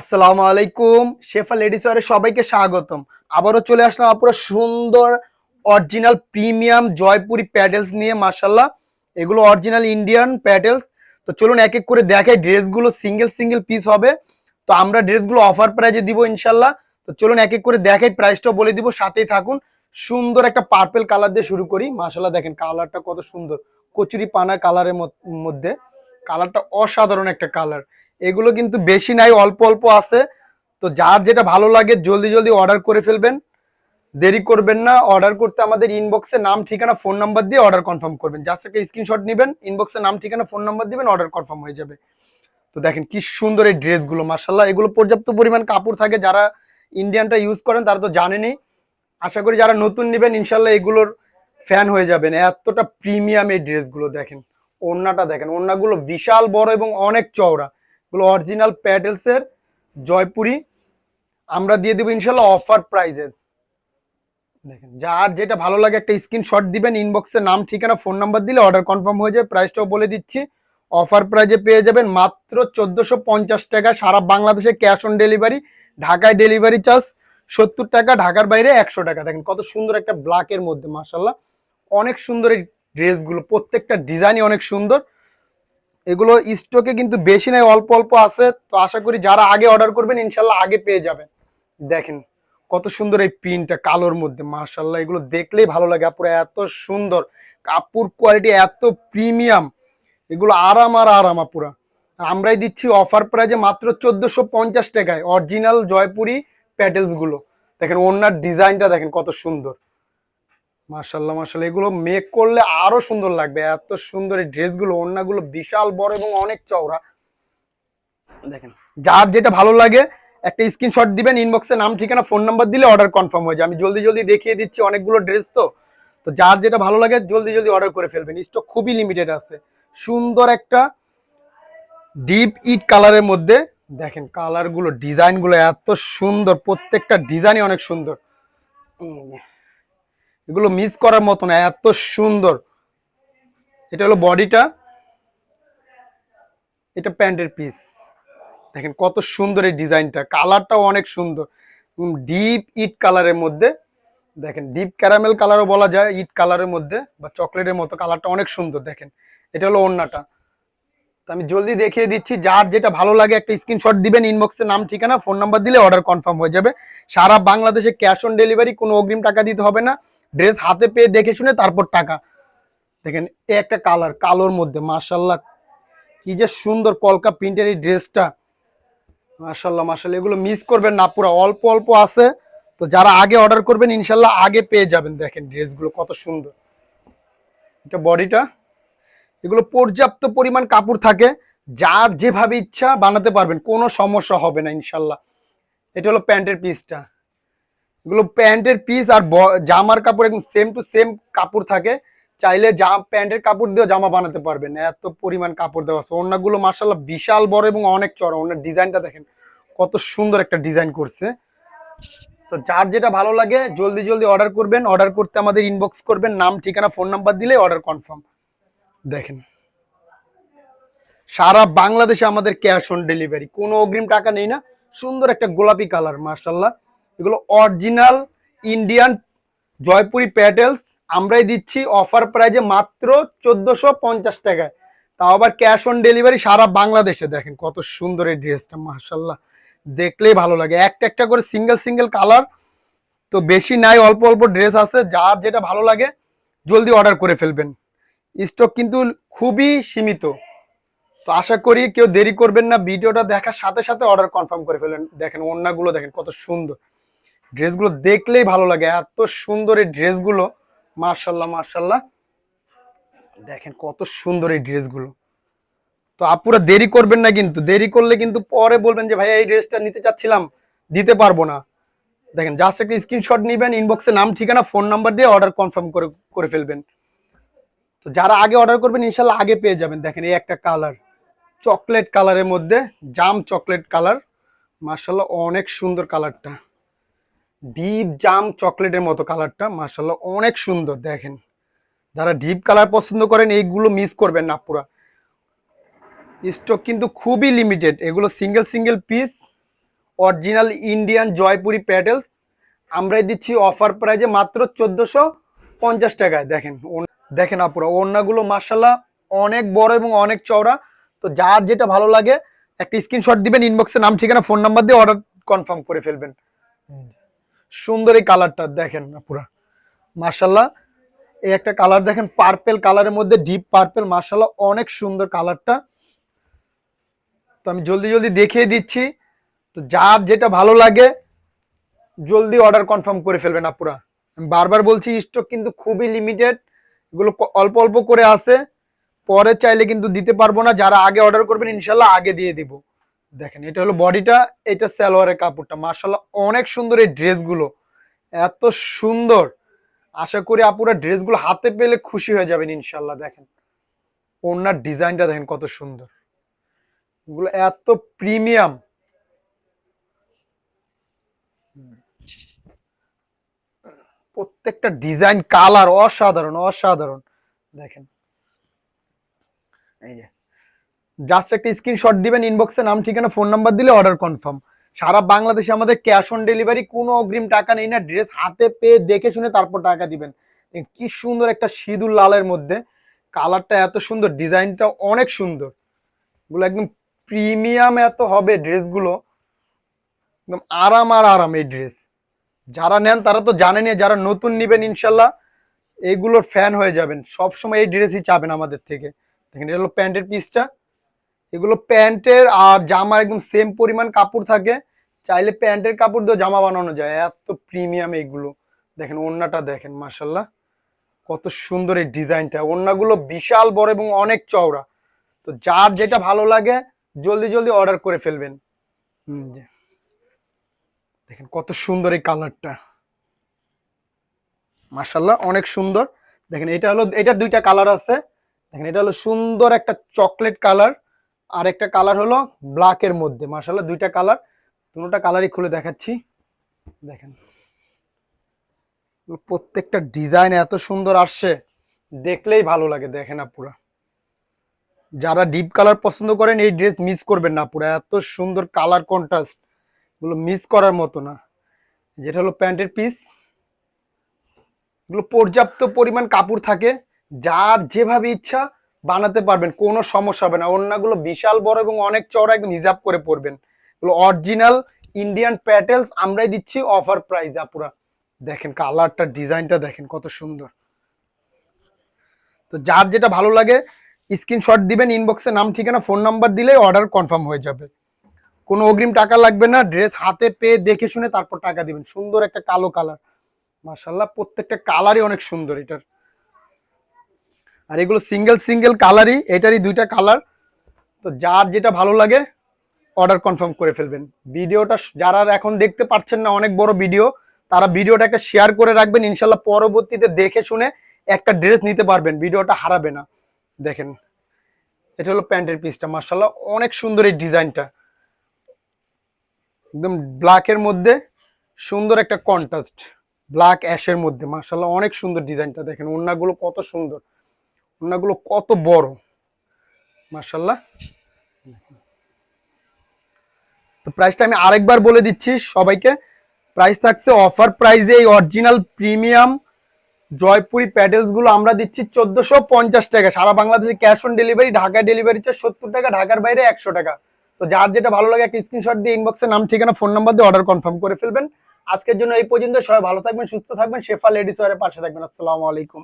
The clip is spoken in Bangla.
আসসালামু আলাইকুম। শেফা লেডিস ওয়ারে সবাইকে স্বাগতম। আবারও চলে আসলাম আপুরা সুন্দর অরিজিনাল প্রিমিয়াম জয়পুরি প্যাডেলস নিয়ে মার্শাল্লাহ এগুলো অরিজিনাল ইন্ডিয়ান প্যাডেলস তো চলুন এক এক করে দেখাই, ড্রেসগুলো সিঙ্গেল সিঙ্গেল পিস হবে। তো আমরা ড্রেসগুলো অফার প্রাইজে দিব ইনশাল্লাহ তো চলুন এক এক করে দেখাই প্রাইসটাও বলে দিব, সাথেই থাকুন। সুন্দর একটা পার্পেল কালার দিয়ে শুরু করি। মার্শাল্লাহ দেখেন কালারটা কত সুন্দর। কচুরি পানা কালারের মধ্যে। কালারটা অসাধারণ একটা কালার এগুলো কিন্তু বেশি নাই, অল্প অল্প আছে। তো যার যেটা ভালো লাগে, জলদি জলদি অর্ডার করে ফেলবেন। দেরি করবেন না অর্ডার করতে আমাদের ইনবক্সে নাম, ঠিকানা ফোন নাম্বার দিয়ে অর্ডার কনফার্ম করবেন। জাস্ট একটা স্ক্রিনশট নেবেন ইনবক্সে নাম, ঠিকানা ফোন নাম্বার দিবেন অর্ডার কনফার্ম হয়ে যাবে। তো দেখেন কি সুন্দর এই ড্রেসগুলো মার্শাল্লাহ এগুলো পর্যাপ্ত পরিমাণ কাপড় থাকে, যারা ইন্ডিয়ানটা ইউজ করেন, তারা তো জানেনি আশা করি যারা নতুন নেবেন ইনশাল্লাহ এগুলোর ফ্যান হয়ে যাবেন। এতটা প্রিমিয়াম এই ড্রেসগুলো, দেখেন। ওড়নাটা দেখেন, ওড়নাগুলো বিশাল বড় এবং অনেক চওড়া। এগুলো অরিজিনাল প্যাডেলসের জয়পুরি। আমরা দিয়ে দেবো ইনশাল্লাহ অফার প্রাইজে দেখেন, যার যেটা ভালো লাগে একটা স্ক্রিনশট দিবেন ইনবক্সে নাম, ঠিকানা ফোন নাম্বার দিলে অর্ডার কনফার্ম হয়ে যাবে প্রাইসটাও বলে দিচ্ছি। অফার প্রাইজে পেয়ে যাবেন মাত্র চোদ্দোশো পঞ্চাশ টাকা, সারা বাংলাদেশে ক্যাশ অন ডেলিভারি ঢাকায় ডেলিভারি চার্জ সত্তর টাকা, ঢাকার বাইরে একশো টাকা। দেখেন, কত সুন্দর একটা ব্ল্যাকের মধ্যে মার্শাল্লাহ অনেক সুন্দর এই ড্রেসগুলো প্রত্যেকটা ডিজাইনই অনেক সুন্দর। এগুলো স্টকে কিন্তু বেশি নাই, অল্প অল্প আছে। তো আশা করি যারা আগে অর্ডার করবেন, ইনশাল্লাহ আগে পেয়ে যাবেন। দেখেন, কত সুন্দর এই প্রিন্টটা কালোর মধ্যে। মার্শাল্লাহ এগুলো দেখলেই ভালো লাগে। পুরো এত সুন্দর। কাপড় কোয়ালিটি এত প্রিমিয়াম এগুলো আরাম আর আরাম, আপুরা। আমরাই দিচ্ছি অফার প্রাইজে মাত্র চোদ্দশো পঞ্চাশ টাকায়। অরিজিনাল জয়পুরি প্যাটেলসগুলো। দেখেন ওনার ডিজাইনটা দেখেন কত সুন্দর। মার্শাল্লাহ মার্শাল্লাহ এগুলো মেক করলে আরও সুন্দর লাগবে। এত সুন্দর এই ড্রেসগুলো, ওড়নাগুলো বিশাল বড় এবং অনেক চওড়া। দেখেন, যার যেটা ভালো লাগে, একটা স্ক্রিনশট দিবেন ইনবক্সে নাম, ঠিকানা ফোন নাম্বার দিলে অর্ডার কনফার্ম হয়ে যায়। আমি জলদি জলদি দেখিয়ে দিচ্ছি অনেকগুলো ড্রেস তো। তো যার যেটা ভালো লাগে, জলদি জলদি অর্ডার করে ফেলবেন। স্টক খুবই লিমিটেড আছে। সুন্দর একটা ডিপ ইট কালারের মধ্যে, দেখেন কালারগুলো ডিজাইনগুলো এত সুন্দর। প্রত্যেকটা ডিজাইনই অনেক সুন্দর। এগুলো মিস করার মতো না, এত সুন্দর। এটা হলো বডিটা। এটা প্যান্টের পিস দেখেন কত সুন্দর এই ডিজাইনটা, কালারটাও অনেক সুন্দর। ডিপ ইট কালারের মধ্যে, দেখেন ডিপ ক্যারামেল কালারও বলা যায় ইট কালারের মধ্যে, বা চকলেটের মতো কালারটা অনেক সুন্দর, দেখেন। এটা হলো ওড়নাটা। তো আমি জলদি দেখিয়ে দিচ্ছি, যার যেটা ভালো লাগে একটা স্ক্রিনশট দিবেন ইনবক্সে নাম, ঠিকানা ফোন নাম্বার দিলে অর্ডার কনফার্ম হয়ে যাবে। সারা বাংলাদেশে ক্যাশ অন ডেলিভারি কোনো অগ্রিম টাকা দিতে হবে না। ড্রেস হাতে পেয়ে দেখে শুনে তারপর টাকা। দেখেন এ একটা কালার কালোর মধ্যে মার্শাল্লাহ কি যে সুন্দর কলকা প্রিন্টের এই ড্রেসটা মার্শাল্লাহ মার্শাল্লাহ এগুলো মিস করবেন না, পুরো অল্প অল্প আছে। তো যারা আগে অর্ডার করবেন ইনশাল্লাহ আগে পেয়ে যাবেন। দেখেন ড্রেসগুলো কত সুন্দর। এটা বডিটা এগুলো পর্যাপ্ত পরিমাণ কাপড় থাকে। যার যেভাবে ইচ্ছা বানাতে পারবেন, কোনো সমস্যা হবে না ইনশাল্লাহ এটা হলো প্যান্টের পিসটা এগুলো প্যান্টের পিস আর জামার কাপড় একদম সেম টু সেম কাপড় থাকে। চাইলে জা প্যান্টের কাপড় দিয়েও জামা বানাতে পারবেন। এত পরিমাণ কাপড় দেওয়া আছে। ওনাগুলো মার্শাল্লাহ বিশাল বড় এবং অনেক চড়া ওনার ডিজাইনটা দেখেন, কত সুন্দর একটা ডিজাইন করছে। তো যার যেটা ভালো লাগে, জলদি জলদি অর্ডার করবেন। অর্ডার করতে আমাদের ইনবক্স করবেন। নাম, ঠিকানা ফোন নাম্বার দিলে অর্ডার কনফার্ম দেখেন। সারা বাংলাদেশে আমাদের ক্যাশ অন ডেলিভারি কোনো অগ্রিম টাকা নেই না। সুন্দর একটা গোলাপি কালার মার্শাল্লাহ এগুলো অরিজিনাল ইন্ডিয়ান জয়পুরি প্যাটেলস আমরাই দিচ্ছি অফার প্রাইজে মাত্র চোদ্দশো পঞ্চাশ টাকায়। তাও আবার ক্যাশ অন ডেলিভারি সারা বাংলাদেশে। দেখেন কত সুন্দর এই ড্রেসটা মার্শাল্লাহ দেখলেই ভালো লাগে। একটা একটা করে সিঙ্গেল সিঙ্গেল কালার তো বেশি নাই, অল্প অল্প ড্রেস আছে। যার যেটা ভালো লাগে, জলদি অর্ডার করে ফেলবেন। স্টক কিন্তু খুবই সীমিত। তো আশা করি কেউ দেরি করবেন না। ভিডিওটা দেখার সাথে সাথে অর্ডার কনফার্ম করে ফেলেন দেখেন অন্যগুলো দেখেন কত সুন্দর। ড্রেসগুলো দেখলেই ভালো লাগে। এত সুন্দর এই ড্রেসগুলো মার্শাল্লাহ মার্শাল্লাহ দেখেন কত সুন্দর এই ড্রেসগুলো তো আপুরা দেরি করবেন না কিন্তু। দেরি করলে কিন্তু পরে বলবেন যে ভাই এই ড্রেসটা নিতে চাচ্ছিলাম, দিতে পারব না। দেখেন জাস্ট একটা স্ক্রিনশট নেবেন ইনবক্সে নাম, ঠিকানা ফোন নাম্বার দিয়ে অর্ডার কনফার্ম করে করে ফেলবেন। তো যারা আগে অর্ডার করবেন, ইনশাল্লাহ আগে পেয়ে যাবেন। দেখেন, এই একটা কালার চকলেট কালারের মধ্যে, জাম চকলেট কালার মার্শাল্লাহ অনেক সুন্দর কালারটা ডিপ জাম চকলেটের মতো কালারটা মার্শাল্লাহ অনেক সুন্দর, দেখেন। যারা ডিপ কালার পছন্দ করেন, এইগুলো মিস করবেন না পুরা। স্টক কিন্তু খুবই লিমিটেড এগুলো single single piece original Indian Jaipuri puddles আমরাই দিচ্ছি অফার প্রাইজে মাত্র চোদ্দোশো পঞ্চাশ টাকায়, দেখেন। দেখেন আপুরা, ওড়নাগুলো মার্শাল্লাহ অনেক বড় এবং অনেক চওড়া। তো যার যেটা ভালো লাগে, একটা স্ক্রিনশট দিবেন ইনবক্সে নাম, ঠিকানা ফোন নাম্বার দিয়ে অর্ডার কনফার্ম করে ফেলবেন। সুন্দর এই কালারটা দেখেন আপুরা মার্শাল্লাহ এই একটা কালার দেখেন পার্পেল কালারের মধ্যে ডিপ পার্পেল মার্শাল্লাহ অনেক সুন্দর কালারটা। তো আমি জলদি জলদি দেখিয়ে দিচ্ছি। তো যার যেটা ভালো লাগে, জলদি অর্ডার কনফার্ম করে ফেলবেন আপুরা। আমি বারবার বলছি স্টক কিন্তু খুবই লিমিটেড এগুলো অল্প অল্প করে আছে। পরে চাইলে কিন্তু দিতে পারব না, যারা আগে অর্ডার করবেন ইনশাল্লাহ আগে দিয়ে দিব। দেখেন, এটা হলো বডিটা, এটা সালোয়ারের কাপড়টা। মার্শাল্লাহ অনেক সুন্দর এই ড্রেসগুলো। এত সুন্দর। আশা করি আপুরা ড্রেসগুলো হাতে পেলে খুশি হয়ে যাবেন ইনশাল্লাহ দেখেন। ওনার ডিজাইনটা দেখেন কত সুন্দর। এগুলো এত প্রিমিয়াম। প্রত্যেকটা ডিজাইন কালার অসাধারণ অসাধারণ। দেখেন। এই যে জাস্ট একটা স্ক্রিনশট দিবেন ইনবক্সে নাম, ঠিকানা ফোন নাম্বার দিলে অর্ডার কনফার্ম সারা বাংলাদেশে আমাদের ক্যাশ অন ডেলিভারি কোনো অগ্রিম টাকা নেই না ড্রেস হাতে পেয়ে দেখে শুনে তারপর টাকা দিবেন। কি সুন্দর একটা সিঁদুর লালের মধ্যে। কালারটা এত সুন্দর, ডিজাইনটা অনেক সুন্দর। এগুলো একদম প্রিমিয়াম এত হবে ড্রেসগুলো। একদম আরাম আর আরাম এই ড্রেস। যারা নেন তারা তো জানে জানেনই যারা নতুন নেবেন ইনশাল্লাহ এইগুলোর ফ্যান হয়ে যাবেন। সব সময় এই ড্রেসই চাবেন আমাদের থেকে। দেখেন এটা হলো প্যান্টের পিসটা এগুলো প্যান্টের আর জামা একদম সেম পরিমাণ কাপড় থাকে। চাইলে প্যান্টের কাপড় দিয়ে জামা বানানো যায়। এত প্রিমিয়াম এইগুলো দেখেন, ওড়নাটা দেখেন মাসাল্লাহ কত সুন্দর এই ডিজাইনটা। ওড়নাগুলো বিশাল, বড় এবং অনেক চওড়া। তো যার যেটা ভালো লাগে, জলদি জলদি অর্ডার করে ফেলবেন। দেখেন, কত সুন্দর এই কালারটা। মাসাল্লাহ অনেক সুন্দর। দেখেন, এটা হলো এটার দুইটা কালার আছে। দেখেন, এটা হলো সুন্দর একটা চকলেট কালার। আর একটা কালার হলো ব্ল্যাকের মধ্যে। মাসাল্লাহ দুইটা কালার দুটোটা কালারই খুলে দেখাচ্ছি। দেখেন। প্রত্যেকটা ডিজাইন এত সুন্দর আসছে। দেখলেই ভালো লাগে, দেখেন আপুরা। যারা ডিপ কালার পছন্দ করেন, এই ড্রেস মিস করবেন না পুরো এত সুন্দর কালার কন্ট্রাস্ট এগুলো মিস করার মতো না। যেটা হলো প্যান্টের পিস এগুলো পর্যাপ্ত পরিমাণ কাপড় থাকে। যার যেভাবে ইচ্ছা বানাতে পারবেন, কোনো সমস্যা হবে না। অন্যগুলো বিশাল বড় এবং অনেক চওড়া একদম হিসাব করে পরবেন। এগুলো অরিজিনাল ইন্ডিয়ান প্যাটেলস আমরাই দিচ্ছি অফার প্রাইস আপুরা। দেখেন কালারটা ডিজাইনটা দেখেন কত সুন্দর। তো যার যেটা ভালো লাগে স্ক্রিনশট দিবেন ইনবক্সে নাম, ঠিকানা ফোন নাম্বার দিলে অর্ডার কনফার্ম হয়ে যাবে। কোনো অগ্রিম টাকা লাগবে না ড্রেস হাতে পেয়ে দেখে শুনে তারপর টাকা দিবেন। সুন্দর একটা কালো কালার মাশাল্লাহ প্রত্যেকটা কালারই অনেক সুন্দর এটার। আর এগুলো সিঙ্গেল সিঙ্গেল কালারই এটারই দুইটা কালার তো যার যেটা ভালো লাগে অর্ডার কনফার্ম করে ফেলবেন। ভিডিওটা যারা এখন দেখতে পাচ্ছেন না, অনেক বড় ভিডিও তারা ভিডিওটা একটা শেয়ার করে রাখবেন। ইনশাল্লাহ পরবর্তীতে দেখে শুনে একটা ড্রেস নিতে পারবেন। ভিডিওটা হারাবে না। দেখেন, এটা হলো প্যান্টের পিসটা মার্শাল্লাহ অনেক সুন্দর এই ডিজাইনটা। একদম ব্ল্যাকের মধ্যে সুন্দর একটা কন্ট্রাস্ট ব্ল্যাক অ্যাশের মধ্যে। মার্শাল্লাহ অনেক সুন্দর ডিজাইনটা। দেখেন, ওড়নাগুলো কত সুন্দর। ওড়নাগুলো কত বড়। মার্শাল্লাহ তো প্রাইসটা আমি আরেকবার বলে দিচ্ছি সবাইকে। প্রাইস থাকছে অফার প্রাইসে এই অরিজিনাল প্রিমিয়াম জয়পুরি প্যাডেলসগুলো আমরা দিচ্ছি চোদ্দশো পঞ্চাশ টাকা। সারা বাংলাদেশে ক্যাশ অন ডেলিভারি ঢাকায় ডেলিভারি চার্জ সত্তর টাকা, ঢাকার বাইরে একশো টাকা। তো যার যেটা ভালো লাগে একটা স্ক্রিনশট দিয়ে ইনবক্সে নাম, ঠিকানা ফোন নাম্বার দিয়ে অর্ডার কনফার্ম করে ফেলবেন। আজকের জন্য এই পর্যন্ত, সবাই ভালো থাকবেন, সুস্থ থাকবেন, শেফা লেডিস ওয়ারের পাশে থাকবেন। আসসালামু আলাইকুম।